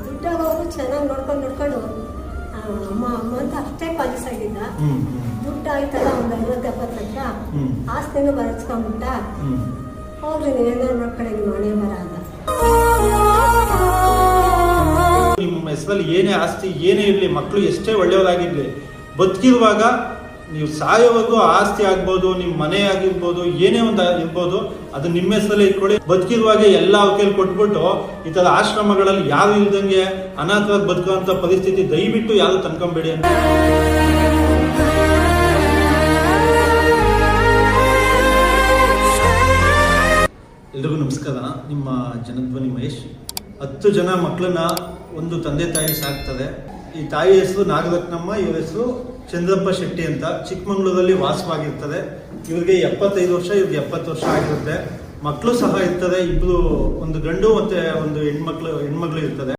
ದುಡ್ಡಾಗ ಹೋಗು ಚೆನ್ನಾಗಿ ನೋಡ್ಕೊಂಡು ನೋಡ್ಕೊಂಡು ಅಮ್ಮ ಅಮ್ಮ ಅಂತ ಅಷ್ಟೇ ಪಾಲಿಸಾಗಿದ್ದ. ಆಗಿದ್ದ ದುಡ್ಡು ಆಯ್ತಲ್ಲ ಒಂದು ಐವತ್ತು ಎಪ್ಪತ್ತು ಲಕ್ಷ ಆಸ್ತಿನ ಬರೆಸ್ಕೊಂಡ್ಬಿಟ್ಟ. ಹೋಗ್ರಿ ನೀವೇನಾದ್ರು ನೋಡ್ಕೊಳ್ಳಿ ನಿಮ್ಮ ಮನೆ ಬರ ಅದ ನಿಮ್ಮ ಹೆಸರಲ್ಲಿ ಏನೇ ಆಸ್ತಿ ಏನೇ ಇರಲಿ ಮಕ್ಕಳು ಎಷ್ಟೇ ಒಳ್ಳೆಯವರಾಗಿರ್ಲಿ ಬದುಕಿರುವಾಗ ನೀವು ಸಾಯೋವರೆಗೂ ಆಸ್ತಿ ಆಗ್ಬೋದು, ನಿಮ್ಮ ಮನೆ ಆಗಿರ್ಬೋದು, ಏನೇ ಒಂದು ಇರ್ಬೋದು, ಅದು ನಿಮ್ಮ ಹೆಸರಲ್ಲೇ ಇಟ್ಕೊಳ್ಳಿ. ಬದುಕಿರುವಾಗ ಎಲ್ಲ ಅವ್ರ ಕೈಲಿ ಕೊಟ್ಬಿಟ್ಟು ಈ ಥರ ಆಶ್ರಮಗಳಲ್ಲಿ ಯಾರು ಇಲ್ದಂಗೆ ಅನಾಥವಾಗಿ ಬದುಕುವಂಥ ಪರಿಸ್ಥಿತಿ ದಯವಿಟ್ಟು ಯಾರು ತಂದ್ಕೊಂಬೇಡಿ ಅಂತ. ಎಲ್ರಿಗೂ ನಮಸ್ಕಾರ ನಿಮ್ಮ ಜನಧ್ವನಿ ಮಹೇಶ್. ಹತ್ತು ಜನ ಮಕ್ಕಳನ್ನ ಒಂದು ತಂದೆ ತಾಯಿ ಸಾಕ್ತಾರೆ ಈ ತಾಯಿ ಹೆಸರು ನಾಗರತ್ನಮ್ಮ, ಇವ್ರ ಹೆಸರು ಚಂದ್ರಪ್ಪ ಶೆಟ್ಟಿ ಅಂತ. ಚಿಕ್ಕಮಂಗ್ಳೂರಲ್ಲಿ ವಾಸವಾಗಿರ್ತದೆ. ಇವ್ರಿಗೆ ಎಪ್ಪತ್ತೈದು ವರ್ಷ, ಇವ್ರಿಗೆ ಎಪ್ಪತ್ತು ವರ್ಷ ಆಗಿರುತ್ತೆ. ಮಕ್ಕಳು ಸಹ ಇರ್ತದೆ. ಇಬ್ರು, ಒಂದು ಗಂಡು ಮತ್ತೆ ಒಂದು ಹೆಣ್ಮಕ್ಳು ಹೆಣ್ಮಕ್ಳು ಇರ್ತದೆ.